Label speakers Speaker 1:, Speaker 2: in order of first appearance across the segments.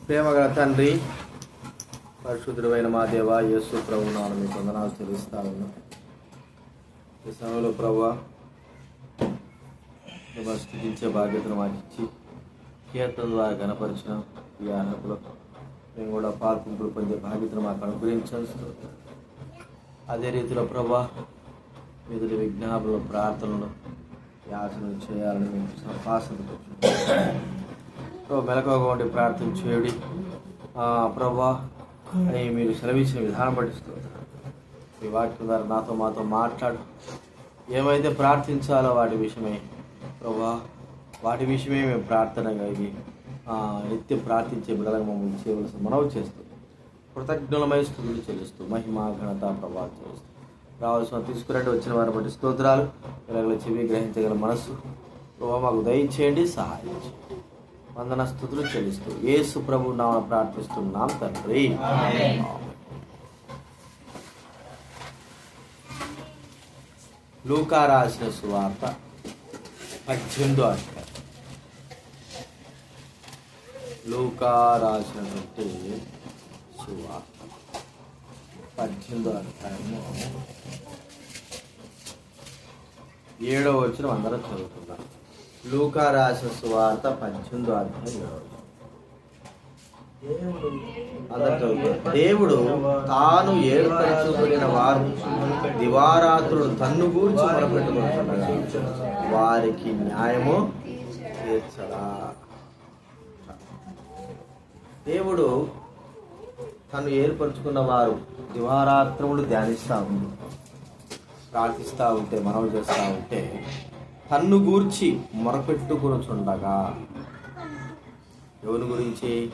Speaker 1: ప్రేమగల తండ్రి పరిశుద్ధుడైన మా దేవ యేసు ప్రభు నాన్న మీకు వందనాలు తెలుస్తా ఉన్నా ఈ సమయంలో ప్రభు మిమ్మల్ని బాధ్యతను మాకు ఇచ్చి కీర్తన ద్వారా కనపరిచిన ఈ అర్హతలో మేము కూడా పాల్పొంపులు పొందే బాధ్యతను మాకు అనుగ్రహించాల్సి అదే రీతిలో ప్రభా విధుల విజ్ఞాపనలు ప్రార్థనలు యాచనలు చేయాలని మేము సంపాసనతో మెలకువగా ఉండి ప్రార్థన చేయుడి ప్రభా అవి మీరు సెలవించిన విధానం పట్టిస్తుంది ఈ వాక్యం ద్వారా నాతో మాతో మాట్లాడు. ఏమైతే ప్రార్థించాలో వాటి విషయమే ప్రభా వాటి విషయమే మేము ప్రార్థన కలిగి ఆ, నిత్యం ప్రార్థించే బిడ్డలకు మమ్మల్ని చేయవలసిన మనవి చేస్తుంది కృతజ్ఞులమై స్థుతులు చెల్లిస్తూ మహిమ ఘనత ప్రభావం చేస్తూ. రావాల్సిన తీసుకురండి వచ్చిన వారిని బట్టి స్తోత్రాలు. ఇలాగ చెవి గ్రహించగల మనస్సు. ప్రభా మాకు దయచేయండి సహాయం చేయండి. వందన స్థుతులు చెల్లిస్తూ యేసు ప్రభు నామ ప్రార్థిస్తున్నాం తండ్రి. లూకా రాసిన సువార్త పద్దెనిమిదో అధ్యాయం. లూకా రాసినటువంటి సువార్త పద్దెనిమిదో అధ్యాయము ఏడో వచ్చిన అందరం చదువుకుందాం. లూకా రాసిన సువార్త పద్దెనిమిదో అధ్యాయం. దేవుడు తాను ఏర్పరచుకున్న వారు దివారాత్రులు తన్ను గూర్చి మొరపెట్టుకుంటుండగా వారికి న్యాయము తీర్చడా దేవుడు తను ఏర్పరచుకున్న వారు దివారాత్రములు ధ్యానిస్తూ ఉంది ప్రార్థిస్తూ ఉంటే మనవి చేస్తూ ఉంటే తన్ను గూర్చి మొరపెట్టుకునుచుండగా ఎవరి గురించి?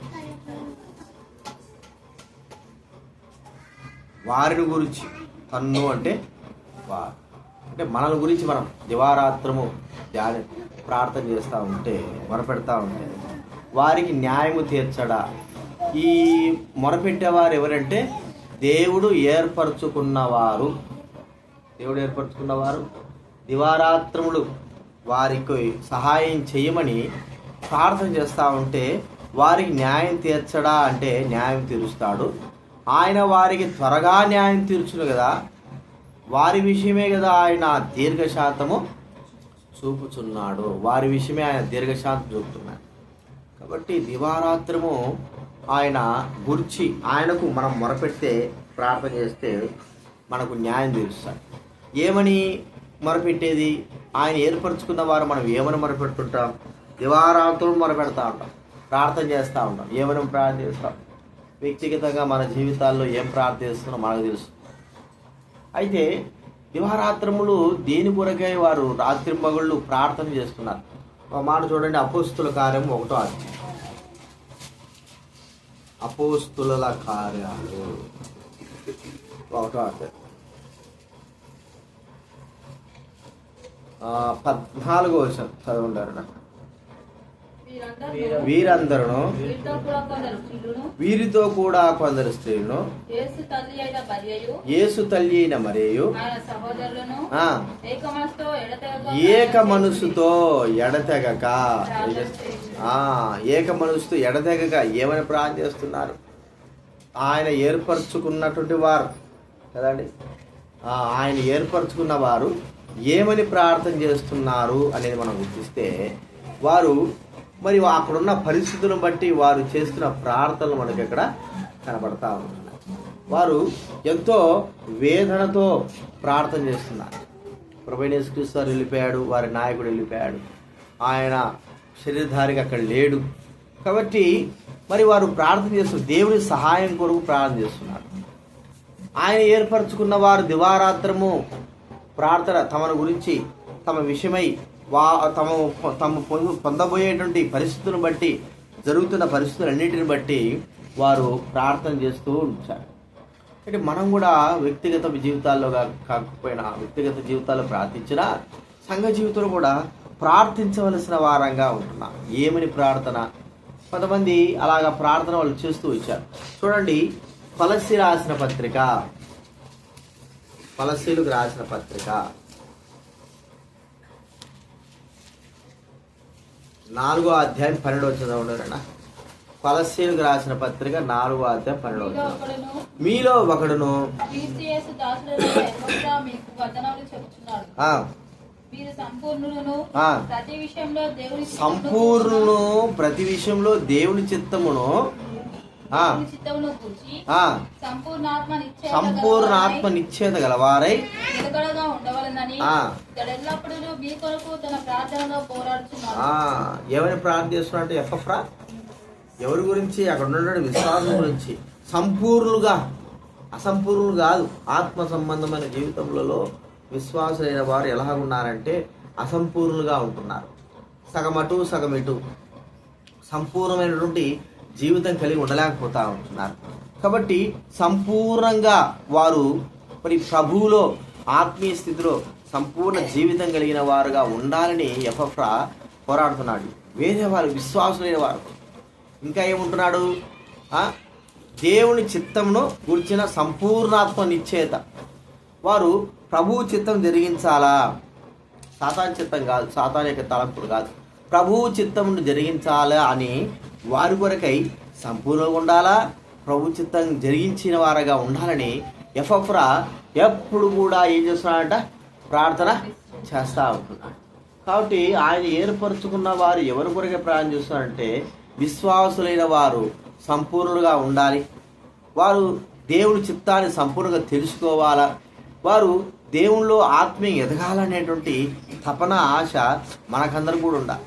Speaker 1: వారిని గురించి. తన్ను అంటే వారు. అంటే మనల గురించి మనం దివారాత్రము ధ్యాన ప్రార్థన చేస్తూ ఉంటే మొరపెడతా ఉంటే వారికి న్యాయము తీర్చడా. ఈ మొరపెట్టేవారు ఎవరంటే దేవుడు ఏర్పరచుకున్నవారు. దేవుడు ఏర్పరచుకున్నవారు దివారాత్రములు. వారికి సహాయం చేయమని ప్రార్థన చేస్తూ ఉంటే వారికి న్యాయం తీర్చడా అంటే న్యాయం తీరుస్తాడు. ఆయన వారికి త్వరగా న్యాయం తీర్చును కదా. వారి విషయమే కదా ఆయన దీర్ఘశాతము చూపుచున్నాడు. వారి విషయమే ఆయన దీర్ఘశాంతం చూపుతున్నాడు. కాబట్టి దివారాత్రము ఆయన గుర్చి ఆయనకు మనం మొరపెడితే ప్రార్థన చేస్తే మనకు న్యాయం తీరుస్తాడు. ఏమని? మొరపెట్టేది? ఆయన ఏర్పరచుకున్న వారు మనం ఏమని మొరపెడుతుంటాం? దివారాతులు మొరపెడతా ఉంటాం. ప్రార్థన చేస్తూ ఉంటాం. ఏమని ప్రార్థన చేస్తాం వ్యక్తిగతంగా మన జీవితాల్లో ఏం ప్రార్థిస్తున్నాం మనకు తెలుసు. అయితే దివారాత్రములు దేని కొరకై వారు రాత్రి మగుళ్ళు ప్రార్థన చేస్తున్నారు? ఒక మాట చూడండి. అపోస్తుల కార్యం ఒకటో అధ్యాయం. అపోస్తుల కార్యాలు. ఒకటో అర్థం పద్నాలుగో వచనం చదవంటారు
Speaker 2: వీరందరూ
Speaker 1: వీరందరూ
Speaker 2: వీరితో కూడా కొందరు స్త్రీలను. యేసు తల్లి అయిన
Speaker 1: మరియు
Speaker 2: ఏక మనసుతో ఎడతెగక
Speaker 1: ఏక మనసుతో ఎడతెగక ఏమని ప్రార్థన చేస్తున్నారు? ఆయన ఏర్పరచుకున్నటువంటి వారు. కదండి? ఆయన ఏర్పరచుకున్న వారు ఏమని ప్రార్థన చేస్తున్నారు అనేది మనం గుర్తిస్తే వారు మరి అక్కడున్న పరిస్థితులను బట్టి వారు చేస్తున్న ప్రార్థనలు మనకి ఇక్కడ కనబడతా ఉంటుంది వారు ఎంతో వేదనతో ప్రార్థన చేస్తున్నారు. ప్రభైనేశ్వరీశ్వరు వారు వెళ్ళిపోయాడు వారి నాయకుడు వెళ్ళిపోయాడు. ఆయన శరీరధారికి అక్కడ లేడు. కాబట్టి మరి వారు ప్రార్థన చేస్తూ దేవుని సహాయం కొరకు ప్రార్థన చేస్తున్నారు. ఆయన ఏర్పరచుకున్న వారు దివారాత్రము ప్రార్థన తమను గురించి తమ విషయమై వా తమ తమ పొందు- పొందబోయేటువంటి పరిస్థితులను బట్టి జరుగుతున్న పరిస్థితులన్నిటిని బట్టి వారు ప్రార్థన చేస్తూ ఉంచారు. అంటే మనం కూడా వ్యక్తిగత జీవితాల్లో కా- కాకపోయినా వ్యక్తిగత జీవితాల్లో ప్రార్థించినా సంఘ జీవితంలో కూడా ప్రార్థించవలసిన వారంగా ఉంటున్నా. ఏమని ప్రార్థన? కొంతమంది అలాగా ప్రార్థన వాళ్ళు చేస్తూ వచ్చారు. చూడండి తులసి రాసిన పత్రిక పలసీలకు రాసిన పత్రిక. నాలుగో అధ్యాయం పన్నెండు వచ్చిన ఉండరన్న కొలసీలకు రాసిన పత్రిక నాలుగో అధ్యాయం పన్నెండు
Speaker 2: మీలో
Speaker 1: వచ్చిన
Speaker 2: ఒకడును
Speaker 1: సంపూర్ణును ప్రతి విషయంలో దేవుని చిత్తమును సంపూర్ణ ఆత్మ నిశ్చేత
Speaker 2: పోరాడుతున్నాడు
Speaker 1: ఆ, ఎవరిని ప్రార్థన చేస్తున్నారంటే ఎఫ్ఎఫ్రా? ఎవరి గురించి? అక్కడ ఉన్న విశ్వాసం గురించి. సంపూర్ణులుగా. అసంపూర్ణులు కాదు. ఆత్మ సంబంధమైన జీవితంలో విశ్వాసులైన వారు ఎలా ఉన్నారంటే అసంపూర్ణులుగా ఉంటున్నారు. సగం అటు సగం ఇటు. సంపూర్ణమైనటువంటి జీవితం కలిగి ఉండలేకపోతా ఉంటున్నారు. కాబట్టి సంపూర్ణంగా వారు మరి ప్రభువులో ఆత్మీయ స్థితిలో సంపూర్ణ జీవితం కలిగిన వారుగా ఉండాలని ఎఫ్ఎఫ్రా పోరాడుతున్నాడు. వేరే వారు విశ్వాసులైన వారు. ఇంకా ఏముంటున్నాడు? దేవుని చిత్తమును గుర్చిన సంపూర్ణాత్మ నిశ్చేత. వారు ప్రభు చిత్తం జరిగించాలా? సాతాన్ చిత్తం కాదు సాతాన్ యొక్క తలంపులు కాదు. ప్రభువు చిత్తమును జరిగించాలా అని వారి కొరకై సంపూర్ణంగా ఉండాలా? ప్రభు చిత్తం జరిగించిన వారుగా ఉండాలని ఎఫ్ఎఫ్రా ఎప్పుడు కూడా ఏం చేస్తున్నాడంట? ప్రార్థన చేస్తూ ఉంటున్నాడు. కాబట్టి ఆయన ఏర్పరచుకున్న వారు ఎవరి కొరకే ప్రార్థన చేస్తున్నారంటే విశ్వాసులైన వారు సంపూర్ణులుగా ఉండాలి. వారు దేవుని చిత్తాన్ని సంపూర్ణంగా తెలుసుకోవాలా? వారు దేవునిలో ఆత్మీయ ఎదగాలనేటువంటి తపన ఆశ మనకందరికి కూడా ఉండాలి.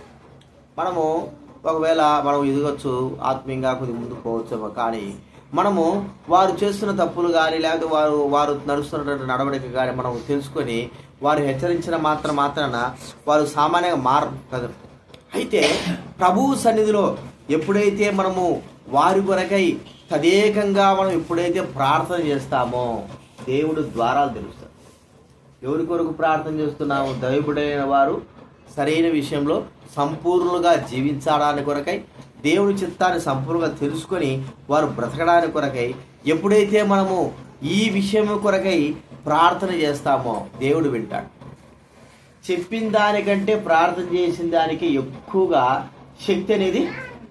Speaker 1: మనము ఒకవేళ మనం ఎదగచ్చు ఆత్మీయంగా కొద్ది ముందుకు పోవచ్చేమో కానీ మనము వారు చేస్తున్న తప్పులు కానీ లేకపోతే వారు వారు నడుస్తున్నటువంటి నడవడిక కానీ మనం తెలుసుకొని వారు హెచ్చరించిన మాత్రం మాత్రాన వారు సామాన్యంగా మారు కదా. అయితే ప్రభువు సన్నిధిలో ఎప్పుడైతే మనము వారి కొరకై తదేకంగా మనం ఎప్పుడైతే ప్రార్థన చేస్తామో దేవుడు ద్వారాలు తెలుస్తాడు ఎవరి కొరకు ప్రార్థన చేస్తున్నాము దైవుడైన వారు సరైన విషయంలో సంపూర్ణులుగా జీవించడానికి కొరకై దేవుని చిత్తాన్ని సంపూర్ణంగా తెలుసుకొని వారు బ్రతకడానికి కొరకై ఎప్పుడైతే మనము ఈ విషయం కొరకై ప్రార్థన చేస్తామో దేవుడు వింటాడు. చెప్పిన దానికంటే ప్రార్థన చేసిన దానికి ఎక్కువగా శక్తి అనేది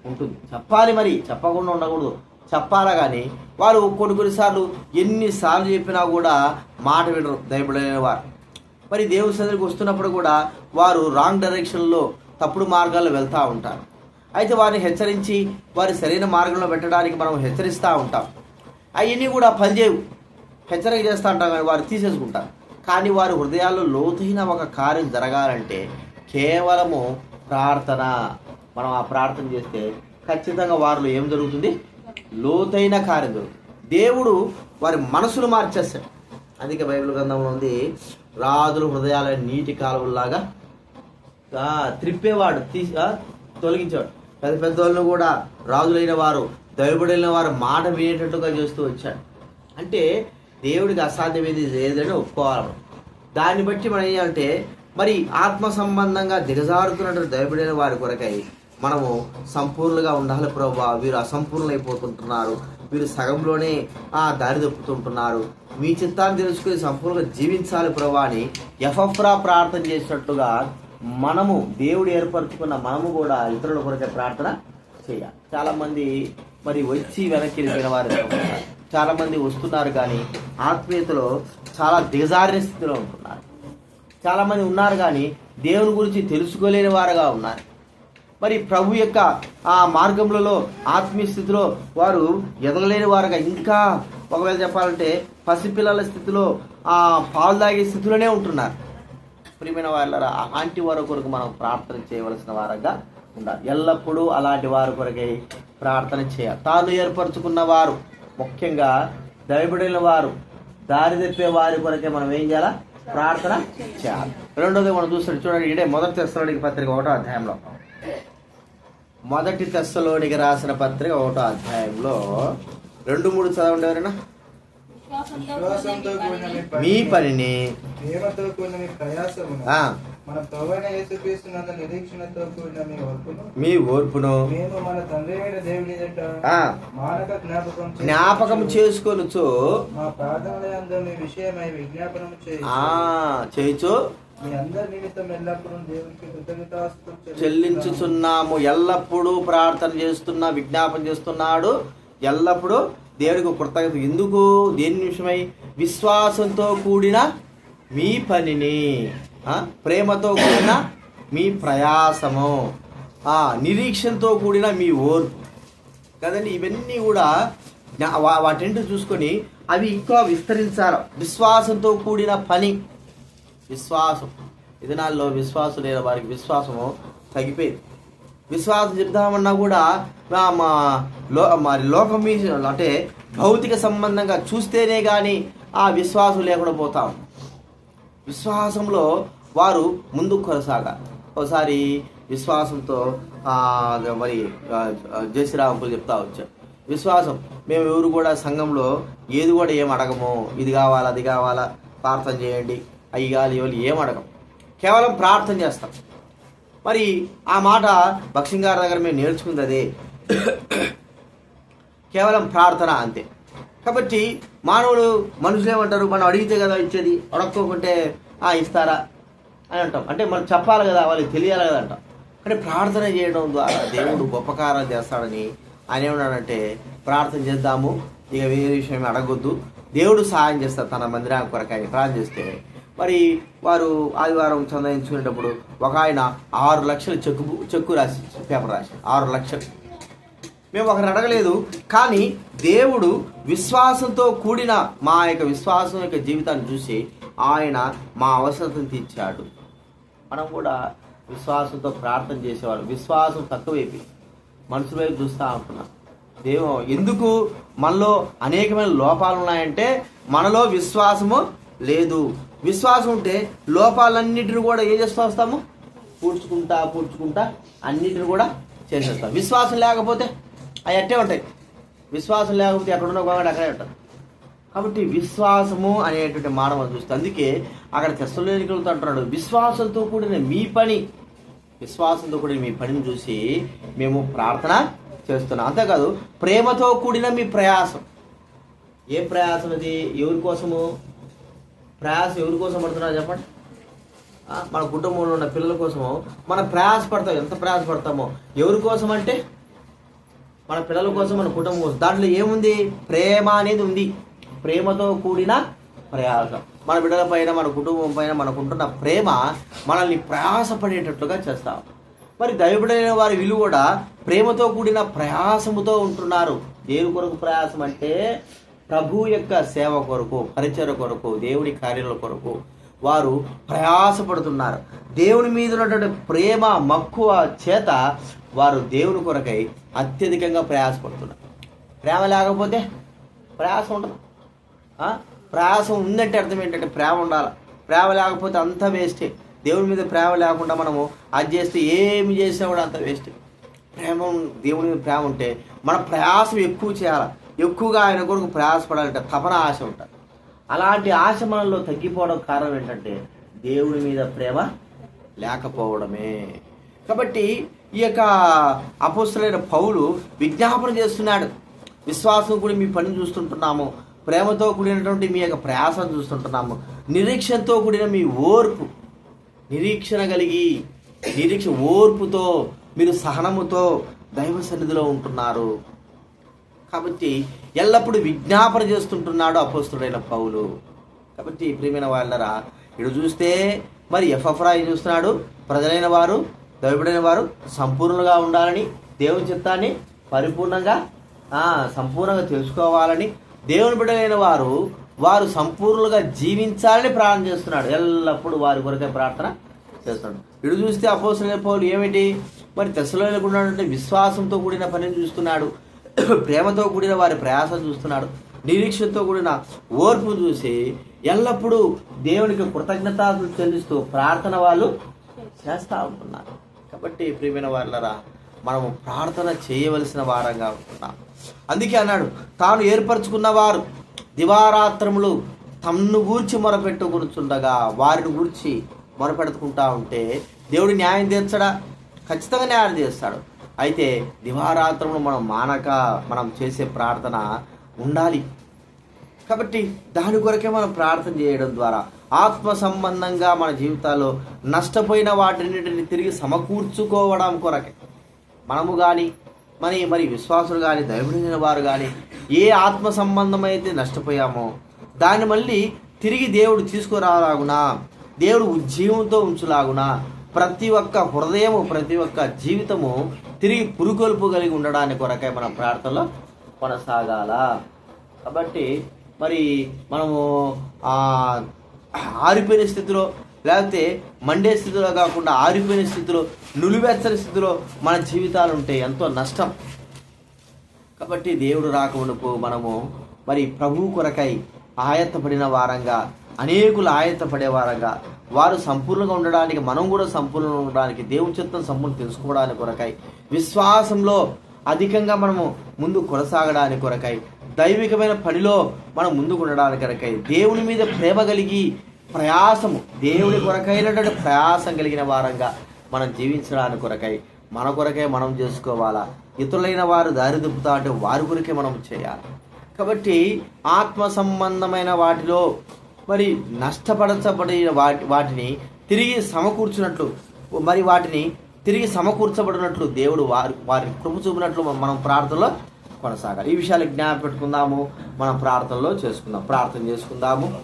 Speaker 1: ఉంటుంది. చెప్పాలి మరి చెప్పకుండా ఉండకూడదు. చెప్పాలా కానీ వారు కొన్ని కొన్నిసార్లు ఎన్నిసార్లు చెప్పినా కూడా మాట వినరు దయపడలేని వారు. మరి దేవుని సన్నిధికి వస్తున్నప్పుడు కూడా వారు రాంగ్ డైరెక్షన్లో తప్పుడు మార్గాల్లో వెళ్తూ ఉంటారు. అయితే వారిని హెచ్చరించి వారి సరైన మార్గంలో పెట్టడానికి మనం హెచ్చరిస్తూ ఉంటాం. అవన్నీ కూడా పనిచేయవు హెచ్చరిక చేస్తూ ఉంటాం కానీ వారు తీసేసుకుంటారు. కానీ వారి హృదయాల్లో లోతైన ఒక కార్యం జరగాలంటే కేవలము ప్రార్థన. మనం ఆ ప్రార్థన చేస్తే ఖచ్చితంగా వారిలో ఏం జరుగుతుంది? లోతైన కార్యం జరుగుతుంది. దేవుడు వారి మనసును మార్చేస్తాడు. అందుకే బైబిల్ గ్రంథంలో ఉంది రాజుల హృదయాల నీటి కాలువలాగా త్రిప్పేవాడు తీసి తొలగించేవాడు. తొలగించాడు పెద్ద పెద్దోళ్ళను కూడా రాజులైన వారు దైవబడిన వారు మాట వినేటట్టుగా చేస్తూ వచ్చాడు. అంటే దేవుడికి అసాధ్యమైనది లేదని ఒప్పుకోవాలి దాన్ని బట్టి మనం ఏంటంటే మరి ఆత్మ సంబంధంగా దిగజారుతున్నటువంటి దైవబడిన వారి కొరకై మనము సంపూర్ణంగా ఉండాలి ప్రభా. వీరు అసంపూర్ణమైపోతుంటున్నారు వీరు సగంలోనే ఆ దారి తప్పుతుంటున్నారు. మీ చిత్తాన్ని తెలుసుకుని సంపూర్ణంగా జీవించాలి ప్రభా అని ఎఫ్ఎఫ్రా ప్రార్థన చేసినట్టుగా మనము దేవుడు ఏర్పరచుకున్న మనము కూడా ఇతరుల కొరకే ప్రార్థన చేయాలి. చాలామంది మరి వచ్చి వెనక్కి వెళ్ళిన వారు చాలామంది వస్తున్నారు కానీ ఆత్మీయతలో చాలా దిగజారిన స్థితిలో ఉంటున్నారు. చాలామంది ఉన్నారు కానీ దేవుని గురించి తెలుసుకోలేని వారుగా ఉన్నారు. మరి ప్రభు యొక్క ఆ మార్గములలో ఆత్మీయ స్థితిలో వారు ఎదగలేని వారుగా. ఇంకా ఒకవేళ చెప్పాలంటే పసిపిల్లల స్థితిలో ఆ పాలు తాగే స్థితిలోనే ఉంటున్నారు. ప్రియమైన వాళ్ళరా అలాంటి వారి కొరకు మనం ప్రార్థన చేయవలసిన వారంగా ఉండాలి. ఎల్లప్పుడూ అలాంటి వారి కొరకై ప్రార్థన చేయాలి. తాను ఏర్పరచుకున్న వారు ముఖ్యంగా దయబడిన వారు దారి తెప్పే వారి కొరకే మనం ఏం చేయాలా? ప్రార్థన చేయాలి. రెండోది మనం చూస్తాడు చూడండి ఇదే మొదటి తెస్సలోనికి పత్రిక ఒకటో అధ్యాయంలో. మొదటి తెస్సలోనికి రాసిన పత్రిక ఒకటో అధ్యాయంలో రెండు మూడు చదవండి ఎవరైనా?
Speaker 2: మీ పనిని
Speaker 1: మీ
Speaker 3: ఓర్పును జ్ఞాపకం చేసుకొనుచు
Speaker 1: జ్ఞాపకం
Speaker 3: ఎల్లప్పుడూ
Speaker 1: చెల్లించుచున్నాము. ఎల్లప్పుడూ ప్రార్థన చేస్తున్నా విజ్ఞాపన చేస్తున్నాడు. ఎల్లప్పుడూ దేవుడికి కృతజ్ఞత. ఎందుకు? దేని విషయమై విశ్వాసంతో కూడిన మీ పనిని ప్రేమతో కూడిన మీ ప్రయాసము ఆ, నిరీక్షణతో కూడిన మీ ఓర్పు. కదండి ఇవన్నీ కూడా వాటింటి చూసుకొని అవి ఇంకా విస్తరించారు. విశ్వాసంతో కూడిన పని. విశ్వాసం. ఈ దినాల్లో విశ్వాసం లేని వారికి విశ్వాసము తగ్గిపోయింది. విశ్వాసం చెప్దామన్నా కూడా మా లో మరి లోకం మీద అంటే భౌతిక సంబంధంగా చూస్తేనే కానీ ఆ విశ్వాసం లేకుండా పోతాం. విశ్వాసంలో వారు ముందుకు కొనసాగాలి. ఒకసారి విశ్వాసంతో మరి జయశ్రీరాంపులు చెప్తా వచ్చారు విశ్వాసం మేము ఎవరు కూడా సంఘంలో ఏది కూడా ఏం అడగము. ఇది కావాలా అది కావాలా ప్రార్థన చేయండి. అయ్యి ఇవ్వాలి ఏం అడగం. కేవలం ప్రార్థన చేస్తాం. మరి ఆ మాట భక్సింగ్ గారి దగ్గర మేము నేర్చుకుంది అదే కేవలం ప్రార్థన అంతే. కాబట్టి మానవుడు మనుషులు ఏమంటారు? మనం అడిగితే కదా ఇచ్చేది. అడక్కోకుంటే ఆ ఇస్తారా? అని అంటాం. అంటే మనం చెప్పాలి కదా వాళ్ళకి తెలియాలి కదా అంటాం. కానీ ప్రార్థన చేయడం ద్వారా దేవుడు గొప్పకారం చేస్తాడని ఆయన ఏమన్నాడంటే ప్రార్థన చేద్దాము. ఇక వేరే విషయం అడగొద్దు. దేవుడు సహాయం చేస్తాడు తన మందిరానికి కొరకు ప్రార్థన చేస్తే మరి వారు ఆదివారం చందాయించుకునేటప్పుడు ఒక ఆయన ఆరు లక్షలు చెక్కు చెక్కు రాసి పేపర్ రాసి ఆరు లక్షలు. మేము ఒకరిని అడగలేదు కానీ దేవుడు విశ్వాసంతో కూడిన మా యొక్క విశ్వాసం యొక్క జీవితాన్ని చూసి ఆయన మా అవసరతను తీర్చాడు. మనం కూడా విశ్వాసంతో ప్రార్థన చేసేవాడు విశ్వాసం తక్కువైపోయి మనుషుల వైపు చూస్తూ ఉంటున్నాం. దేవం ఎందుకు మనలో అనేకమైన లోపాలు ఉన్నాయంటే మనలో విశ్వాసము లేదు. విశ్వాసం ఉంటే లోపాలన్నిటిని కూడా ఏం చేస్తూ వస్తాము? పూడ్చుకుంటా పూడ్చుకుంటా అన్నిటిని కూడా చేసేస్తాం. విశ్వాసం లేకపోతే అవి అట్టే ఉంటాయి. విశ్వాసం లేకపోతే ఎక్కడున్నా గోగడ అక్కడే ఉంటుంది. కాబట్టి విశ్వాసము అనేటువంటి మానవ చూస్తే చూస్తాం అందుకే అక్కడ తెస్సలేనికలతో అంటున్నాడు విశ్వాసంతో కూడిన మీ పని. విశ్వాసంతో కూడిన మీ పనిని చూసి మేము ప్రార్థన చేస్తున్నాం. అంతేకాదు ప్రేమతో కూడిన మీ ప్రయాసం. ఏ ప్రయాసం అది? ఎవరి కోసము? ప్రయాసం ఎవరి కోసం పడుతున్నారు చెప్పండి? మన కుటుంబంలో ఉన్న పిల్లల కోసము మనం ప్రయాస పడతాం ఎంత ప్రయాస పడతామో ఎవరి కోసం అంటే? మన పిల్లల కోసం మన కుటుంబం కోసం. దాంట్లో ఏముంది? ప్రేమ అనేది ఉంది. ప్రేమతో కూడిన ప్రయాసం. మన బిడ్డల పైన మన కుటుంబం పైన మనకుంటున్న ప్రేమ మనల్ని ప్రయాసపడేటట్లుగా చేస్తాం. మరి దైవుడైన వారి విలువ కూడా ప్రేమతో కూడిన ప్రయాసముతో ఉంటున్నారు. దేని కొరకు ప్రయాసం అంటే ప్రభు యొక్క సేవ కొరకు పరిచయ కొరకు దేవుని కార్యాల కొరకు వారు ప్రయాసపడుతున్నారు. దేవుని మీద ఉన్నటువంటి ప్రేమ మక్కువ చేత వారు దేవుని కొరకై అత్యధికంగా ప్రయాసపడుతున్నారు. ప్రేమ లేకపోతే ప్రయాసం ఉండదు. ప్రయాసం ఉందంటే అర్థం ఏంటంటే ప్రేమ ఉండాలి. ప్రేమ లేకపోతే అంత వేస్టే. దేవుని మీద ప్రేమ లేకుండా మనము అది చేస్తే ఏమి చేసినా కూడా అంత వేస్ట్. ప్రేమ దేవుని మీద ప్రేమ ఉంటే మన ప్రయాసం ఎక్కువ చేయాలి. ఎక్కువగా ఆయన కొరకు ప్రయాసపడాలంటే తపన ఆశ ఉంటుంది. అలాంటి ఆశ మనలో తగ్గిపోవడం కారణం ఏంటంటే దేవుడి మీద ప్రేమ లేకపోవడమే. కాబట్టి ఈ యొక్క అపోస్తులైన పౌలు విజ్ఞాపన చేస్తున్నాడు. విశ్వాసం కూడా మీ పని చూస్తుంటున్నాము. ప్రేమతో కూడినటువంటి మీ యొక్క ప్రయాసం చూస్తుంటున్నాము. నిరీక్షణతో కూడిన మీ ఓర్పు నిరీక్షణ కలిగి నిరీక్ష ఓర్పుతో మీరు సహనముతో దైవ సన్నిధిలో ఉంటున్నారు. కాబట్టి ఎల్లప్పుడూ విజ్ఞాపన చేస్తుంటున్నాడు అపోస్తుడైన పౌలు. కాబట్టి ప్రియమైన వాళ్ళరా ఇటు చూస్తే మరి ఎఫ్ఎఫ్రా ఏం చూస్తున్నాడు ప్రజలైన వారు దైవడైన వారు సంపూర్ణంగా ఉండాలని దేవుని చిత్తాన్ని పరిపూర్ణంగా సంపూర్ణంగా తెలుసుకోవాలని దేవుని బిడ్డలైన వారు వారు సంపూర్ణంగా జీవించాలని ప్రార్థన చేస్తున్నాడు. ఎల్లప్పుడూ వారి కొరకే ప్రార్థన చేస్తున్నాడు. ఇటు చూస్తే అపోసరైన పౌలు ఏమిటి? మరి తెశలోనికి ఉన్నటువంటి విశ్వాసంతో కూడిన పనిని చూస్తున్నాడు. ప్రేమతో కూడిన వారి ప్రయాసం చూస్తున్నాడు. నిరీక్షతో కూడిన ఓర్పు చూసి ఎల్లప్పుడూ దేవునికి కృతజ్ఞతలు చెల్లిస్తూ ప్రార్థన వాళ్ళు చేస్తూ ఉంటున్నారు. కాబట్టి ప్రియమైన వాళ్ళరా మనము ప్రార్థన చేయవలసిన వారంగా ఉంటున్నాం. అందుకే అన్నాడు తాను ఏర్పరచుకున్న వారు దివారాత్రములు తన్ను గూర్చి మొరపెట్టుకునుచుండగా వారిని గూర్చి మొరపెట్టుకుంటా ఉంటే దేవుడు న్యాయం తీర్చడా? ఖచ్చితంగా న్యాయం చేస్తాడు అయితే దివారాత్రములు మనం మానక మనం చేసే ప్రార్థన ఉండాలి. కాబట్టి దాని కొరకే మనం ప్రార్థన చేయడం ద్వారా ఆత్మ సంబంధంగా మన జీవితాల్లో నష్టపోయిన వాటిని తిరిగి సమకూర్చుకోవడం కొరకే. మనము కానీ మరి మరి విశ్వాసులు కానీ దైవడిన వారు కానీ ఏ ఆత్మ సంబంధం అయితే నష్టపోయామో దాన్ని మళ్ళీ తిరిగి దేవుడు తీసుకురాలాగునా దేవుడు ఉజ్జీవంతో ఉంచులాగునా ప్రతి ఒక్క హృదయము ప్రతి ఒక్క జీవితము తిరిగి పురుగొల్పు కలిగి ఉండడానికి కొరకై మన ప్రార్థనలో కొనసాగాల. కాబట్టి మరి మనము ఆరిపోయిన స్థితిలో లేకపోతే మండే స్థితిలో కాకుండా ఆరిపోయిన స్థితిలో నులివెచ్చని స్థితిలో మన జీవితాలు ఉంటే ఎంతో నష్టం. కాబట్టి దేవుడు రాకమునుపు మనము మరి ప్రభువు కొరకై ఆయత్తపడిన వారంగా అనేకులు ఆయత్తపడే వారంగా వారు సంపూర్ణంగా ఉండడానికి మనం కూడా సంపూర్ణంగా ఉండడానికి దేవుని చిత్తం సంపూర్ణ తెలుసుకోవడానికి కొరకై విశ్వాసంలో అధికంగా మనము ముందు కొనసాగడానికి కొరకై దైవికమైన పనిలో మనం ముందుకు ఉండడానికి కొరకై దేవుని మీద ప్రేమ కలిగి ప్రయాసము దేవుని కొరకైనటువంటి ప్రయాసం కలిగిన వారంగా మనం జీవించడానికి కొరకై మన కొరకే మనం చేసుకోవాలా? ఇతరులైన వారు దారి దుప్పుతా అంటే వారి కొరకే మనం చేయాలి. కాబట్టి ఆత్మ సంబంధమైన వాటిలో మరి నష్టపరచబడిన వాటి వాటిని తిరిగి సమకూర్చున్నట్లు మరి వాటిని తిరిగి సమకూర్చబడినట్లు దేవుడు వారి వారిని కృప చూపినట్లు మనం ప్రార్థనలో కొనసాగాలి. ఈ విషయాలు జ్ఞాపకం పెట్టుకుందాము. మనం ప్రార్థనలో చేసుకుందాం. ప్రార్థన చేసుకుందాము.